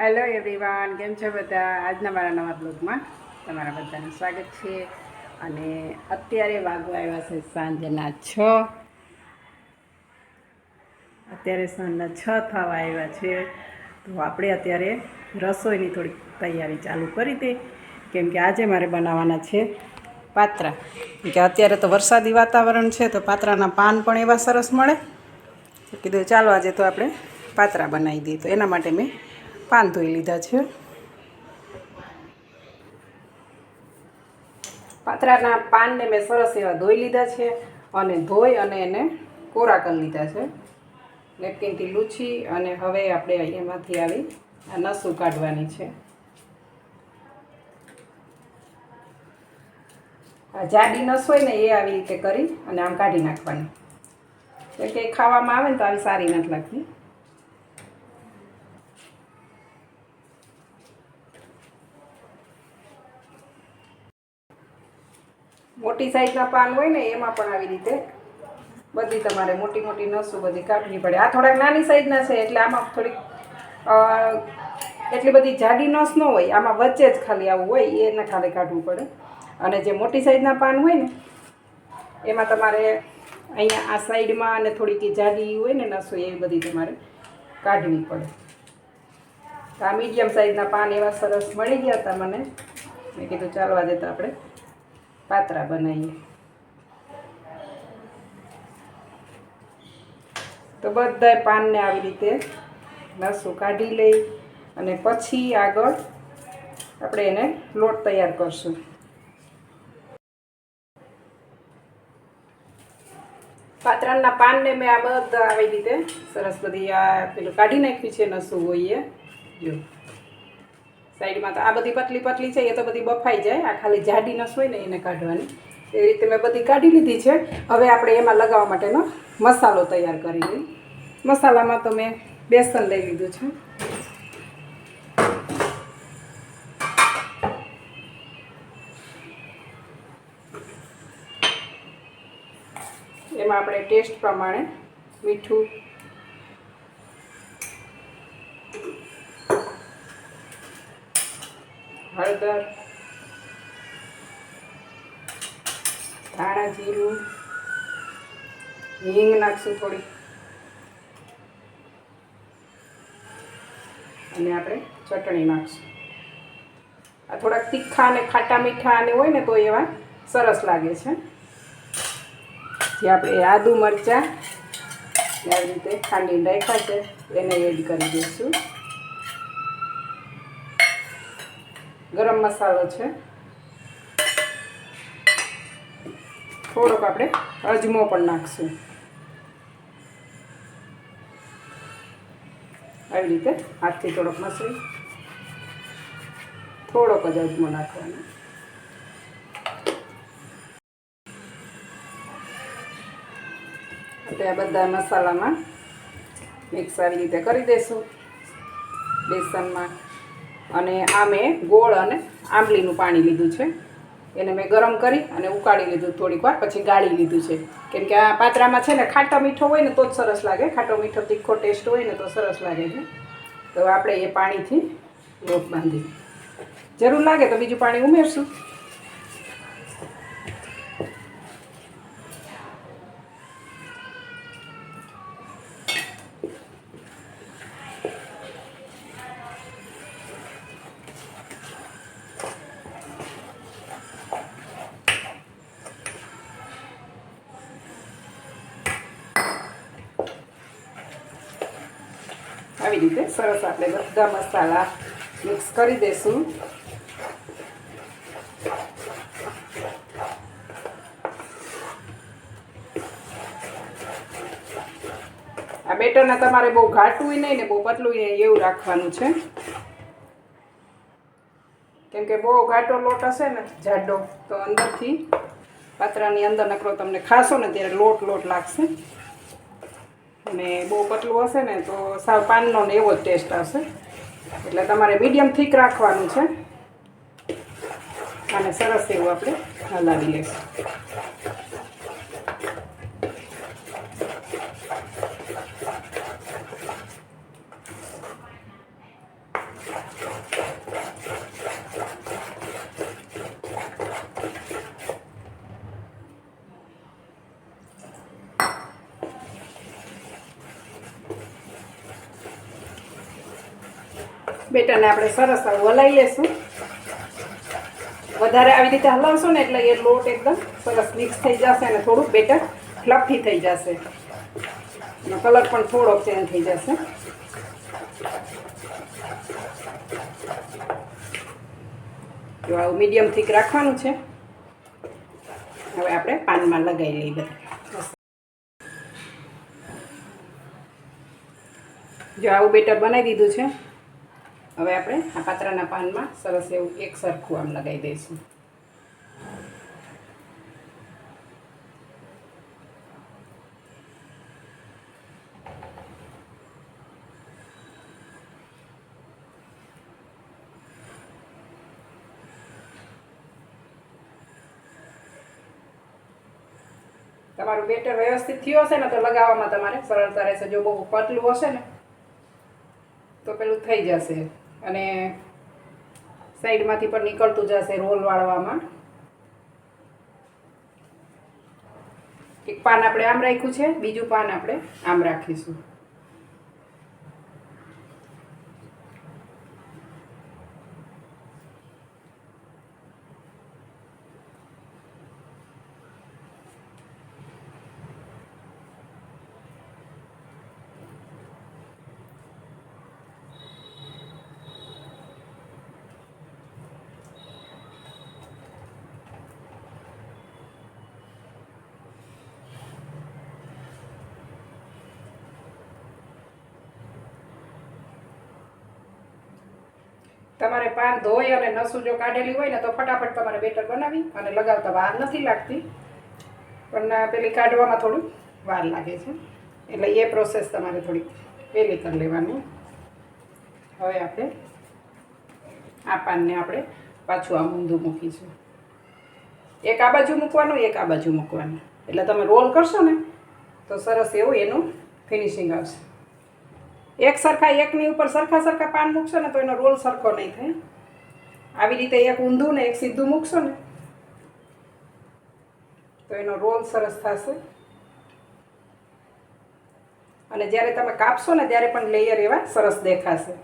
Hello everyone કેમ છો બધા? આજના મારા નવા બ્લોગમાં તમારા બધાનું સ્વાગત છે. અને અત્યારે વાગવા આવ્યા છે સાંજના છ. અત્યારે સાંજના છ થવા આવ્યા છે. તો આપણે અત્યારે રસોઈની થોડીક તૈયારી ચાલુ કરી દે કેમ કે આજે મારે બનાવવાના છે પાત્રા. કે અત્યારે તો વરસાદી વાતાવરણ છે, તો પાત્રાના પાન પણ એવા સરસ મળે. કીધું ચાલો આજે તો આપણે પાત્રા બનાવી દઈએ. તો એના માટે મેં પાન ધોઈ લીધા છે. પાતરાના પાનને મેં સરસ એવા ધોઈ લીધા છે અને ધોઈ અને એને કોરા કરી લીધા છે. નેપકિનથી લૂછી અને હવે આપણે એમાંથી આવી આ નસું કાઢવાની છે. જાડી નસ હોય ને એ આવી રીતે કરી અને આમ કાઢી નાખવાની. કેમ કે ખાવામાં આવે ને તો આવી સારી નથી લાગતી. મોટી સાઈઝના પાન હોય ને, એમાં પણ આવી રીતે બધી તમારે મોટી મોટી નસો બધી કાઢવી પડે. આ થોડાક નાની સાઈઝના છે, એટલે આમાં થોડીક એટલી બધી જાડી નસ ન હોય, આમાં વચ્ચે જ ખાલી આવું હોય એને ખાલી કાઢવું પડે. અને જે મોટી સાઈઝના પાન હોય ને, એમાં તમારે અહીંયા આ સાઈડમાં અને થોડીક જાડી હોય ને નસો એવી બધી તમારે કાઢવી પડે. તો આ મીડિયમ સાઈઝના પાન એવા સરસ મળી ગયા હતા મને. મેં કીધું ચાલવા દેતા આપણે. પાત્રા બનાવીએ. તો બધાય પાનને આવી રીતે લસું કાઢી લઈ અને પછી આગળ આપણે એને લોટ તૈયાર કરશું. પાત્રાના પાનને મેં આ બધા આવી રીતે સરસ બધી આ પેલું કાઢી નાખ્યું છે નસું હોય એ જો. સાઈડમાં તો આ બધી પતલી પતલી છે, એ તો બધી બફાઈ જાય. આ ખાલી જાડી નસ હોય ને એને કાઢવાની. એવી રીતે મેં બધી કાઢી લીધી છે. હવે આપણે એમાં લગાવવા માટેનો મસાલો તૈયાર કરી લઈએ મસાલામાં તો મેં બેસન લઈ લીધું છે. એમાં આપણે ટેસ્ટ પ્રમાણે મીઠું હળદર, ધાણા જીરું, હિંગ નાખશું થોડી. અને આપણે ચટણી નાખશું. આ થોડાક તીખા અને ખાટા મીઠા અને હોય ને તો એવા સરસ લાગે છે. જે આપણે આદુ મરચાં આવી રીતે ખાંડી રાખ્યા છે, એને એડ કરી દઈશું. ગરમ મસાલો છે. થોડોક આપણે અજમો પણ નાખશું. આવી રીતે હાથથી થોડોક મસળી. થોડોક જ અજમો નાખવાનો. આપણે આ બધા મસાલામાં મિક્સ આવી રીતે કરી દઈશું. બેસનમાં અને આ મેં ગોળ અને આંબલીનું પાણી લીધું છે. એને મેં ગરમ કરી અને ઉકાળી લીધું થોડીક વાર, પછી ગાળી લીધું છે. કેમ કે આ પાત્રામાં છે ને ખાટો મીઠો હોય ને તો જ સરસ લાગે. ખાટો મીઠો તીખો ટેસ્ટ હોય ને તો સરસ લાગે છે. તો આપણે એ પાણીથી લોટ બાંધી જરૂર લાગે તો બીજું પાણી ઉમેરશું. રીતે સરસ આપણે બધા મસાલા મિક્સ કરી દઈશું આ બેટરને તમારે બહુ ઘાટવું નહીં ને બહુ પતલું નહીં, એવું રાખવાનું છે. કેમ કે બહુ ઘાટો લોટ હશે ને, જાડો, તો અંદરથી પાત્રાની અંદર નકરો તમને ખાશો ને ત્યારે લોટ લોટ લાગશે. અને બહુ પતલું હશે ને તો સાવ પાનનો ને એવો જ ટેસ્ટ આવશે. એટલે તમારે મીડિયમ થીક રાખવાનું છે. અને સરસ એવું આપણે હલાવી લઈશું બેટરને આપણે સરસ આવું હલાવી લેશું. વધારે આવી રીતે હલાવશો ને એટલે એ લોટ એકદમ સરસ મિક્સ થઈ જશે અને થોડુંક બેટર ફ્લફી થઈ જશે. કલર પણ થોડોક ચેન્જ થઈ જશે. જો આવું મીડિયમ થીક રાખવાનું છે. હવે આપણે પાનમાં લગાવી લઈએ બધા. જો આવું બેટર બનાવી દીધું છે. હવે આપણે આ પાત્રાના પાનમાં સરસ એવું એક સરખું આમ લગાવી દઈશું. તમારું બેટર વ્યવસ્થિત થયું હશે ને તો લગાવવામાં તમારે સરળતા રહેશે. જો બહુ પતલું હશે ને, તો પેલું થઈ જશે. અને સાઈડમાંથી પણ નીકળતું જશે રોલ વાળવામાં. એક પાન આપણે આમ રાખ્યું છે, બીજું પાન આપણે આમ રાખીશું. તમારે પાન ધોઈ અને નસું જો કાઢેલી હોય ને તો ફટાફટ તમારે બેટર બનાવી અને લગાવતા વાર નથી લાગતી. પણ પેલી કાઢવામાં થોડું વાર લાગે છે. એટલે એ પ્રોસેસ તમારે થોડીક વહેલી કરી લેવાની. હવે આપણે આ પાનને આપણે પાછું આ ઊંધું મૂકીશું. એક આ બાજુ મૂકવાનું, એક આ બાજુ મૂકવાનું. એટલે તમે રોલ કરશો ને, તો સરસ એવું એનું ફિનિશિંગ આવશે. એક સરખા એકની ઉપર સરખા સરખા પાન મૂકશો ને તો એનો રોલ સરખો નહીં થાય. આવી રીતે એક ઊંધું ને એક સીધું મૂકશો ને તો એનો રોલ સરસ થશે. અને જ્યારે તમે કાપશો ને ત્યારે પણ લેયર એવા સરસ દેખાશે.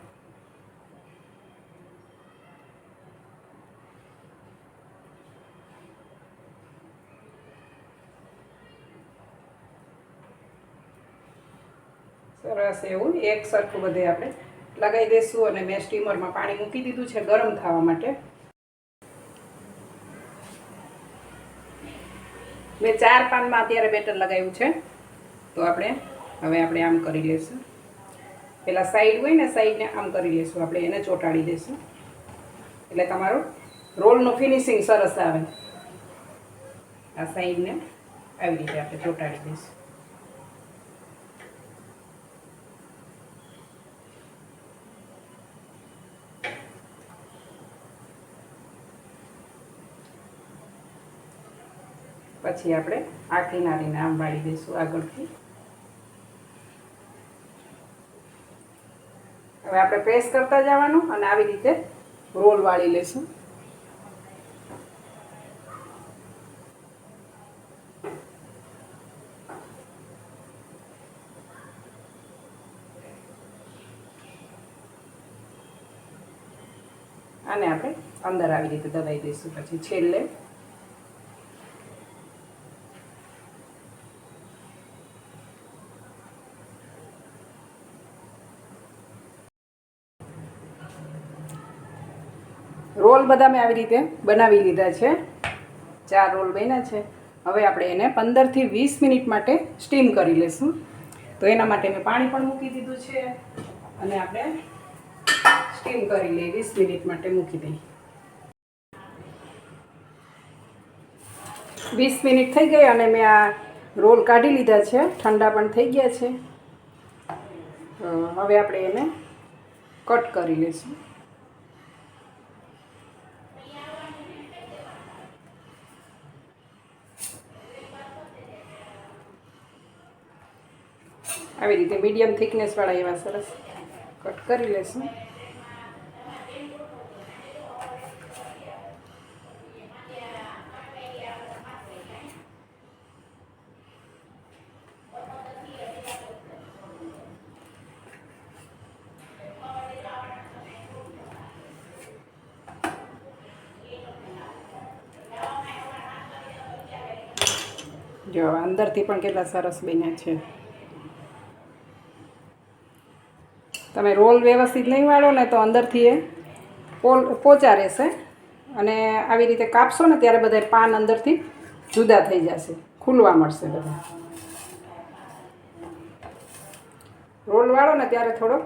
સરસ એવું એક સરખું બધે આપણે લગાવી દઈશું અને મેં સ્ટીમરમાં પાણી મૂકી દીધું છે ગરમ થવા માટે. મેં ચાર પાનમાં અત્યારે બેટર લગાવ્યું છે. તો આપણે હવે આપણે આમ કરી લઈશું પેલા સાઈડ હોય ને સાઈડને આમ કરી લઈશું આપણે એને ચોંટાડી દઈશું એટલે તમારો રોલનું ફિનિશિંગ સરસ આવે. આ સાઈડને આવી રીતે આપણે ચોંટાડી દઈશું પછી આપણે આ કિનારીને આમ વાળી દઈશું આગળથી. હવે આપણે પ્રેસ કરતા જવાનું અને આવી રીતે રોલ વાળી લઈશું. અને આપણે અંદર આવી રીતે દબાઈ દઈશું. પછી છેલ્લે રોલ બધા મેં આવી રીતે બનાવી લીધા છે. ચાર રોલ બન્યા છે. હવે આપણે એને પંદરથી વીસ મિનિટ માટે સ્ટીમ કરી લઈશું તો એના માટે મેં પાણી પણ મૂકી દીધું છે. અને આપણે સ્ટીમ કરી લઈએ. વીસ મિનિટ માટે મૂકી દઈએ. વીસ મિનિટ થઈ ગઈ અને મેં આ રોલ કાઢી લીધા છે. ઠંડા પણ થઈ ગયા છે. હવે આપણે એને કટ કરી લઈશું આવી રીતે મીડિયમ થિકનેસવાળા એવા સરસ. કટ કરી લેશું. જો, અંદરથી પણ કેટલા સરસ બન્યા છે. તમે રોલ વ્યવસ્થિત નહીં વાળો ને તો અંદરથી એ પોલ પોચા રહેશે. અને આવી રીતે કાપશો ને ત્યારે બધા પાન અંદરથી જુદા થઈ જશે. ખુલવા મળશે બધા. રોલ વાળો ને ત્યારે થોડો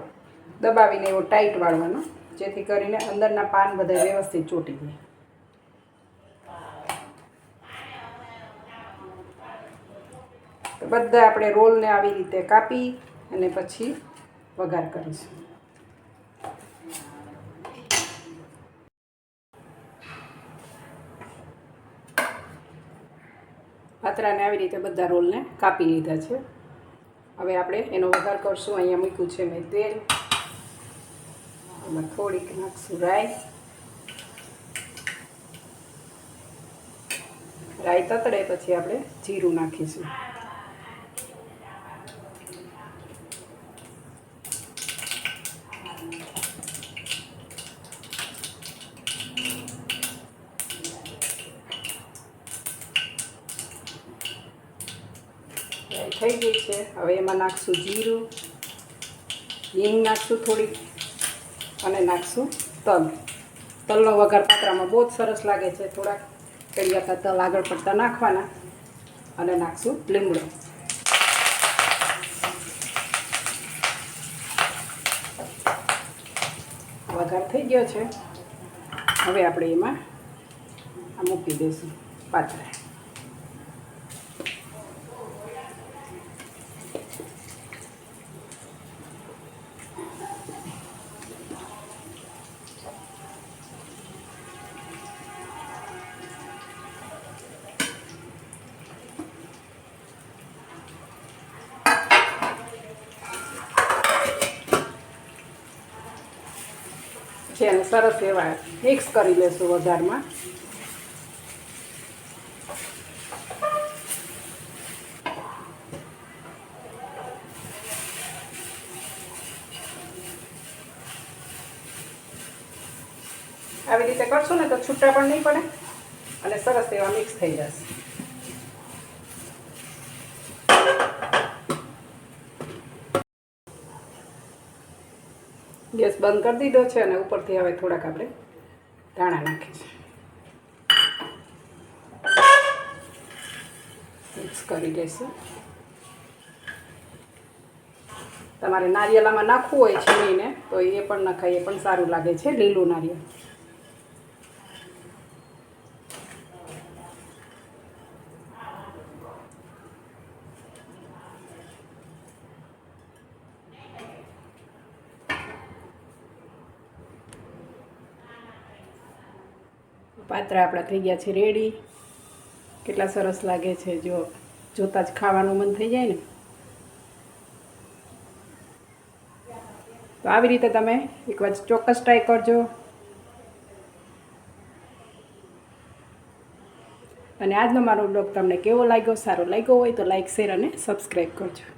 દબાવીને એવો ટાઈટ વાળવાનો, જેથી કરીને અંદરના પાન બધા વ્યવસ્થિત ચોટી જાય. બધા આપણે રોલને આવી રીતે કાપી અને પછી વઘાર કરીશું. પાતરાને આવી રીતે બધા રોલને કાપી લીધા છે. હવે આપણે એનો વઘાર કરશું. અહીંયા મૂક્યું છે મેં તેલ. એમાં થોડીક નાખશું રાઈ. રાઈ તતડે પછી આપણે જીરું નાખીશું રાઈ થઈ ગઈ છે હવે એમાં નાખશું જીરું, હિંગ નાખશું થોડીક અને નાખશું તલ. તલનો વઘાર પાત્રામાં બહુ જ સરસ લાગે છે. થોડાક કડિયાતા તલ આગળ પડતા નાખવાના અને નાખશું લીમડો. વઘાર થઈ ગયો છે. હવે આપણે એમાં મૂકી દઈશું પાત્રા. છે અને સરસ એવા મિક્સ કરી લેશું વઘારમાં. આવી રીતે કરશું ને તો છૂટા પણ નહીં પડે અને સરસ એવા મિક્સ થઈ જશે. બંધ કરી દીધો છે અને ઉપરથી હવે થોડાક આપણે ધાણા નાખીશું. મિક્સ કરી દઈશું તમારે નારિયેલામાં નાખવું હોય છીણીને, તો એ પણ નખાય, એ પણ સારું લાગે છે લીલું નારિયેળ. પાત્રા આપણા થઈ ગયા છે રેડી કેટલા સરસ લાગે છે જો જોતાં જ ખાવાનું મન થઈ જાય ને. તો આવી રીતે તમે એકવાર ચોક્કસ ટ્રાય કરજો. અને આજનો મારો બ્લોગ તમને કેવો લાગ્યો, સારો લાગ્યો હોય તો લાઈક શેર અને સબસ્ક્રાઈબ કરજો.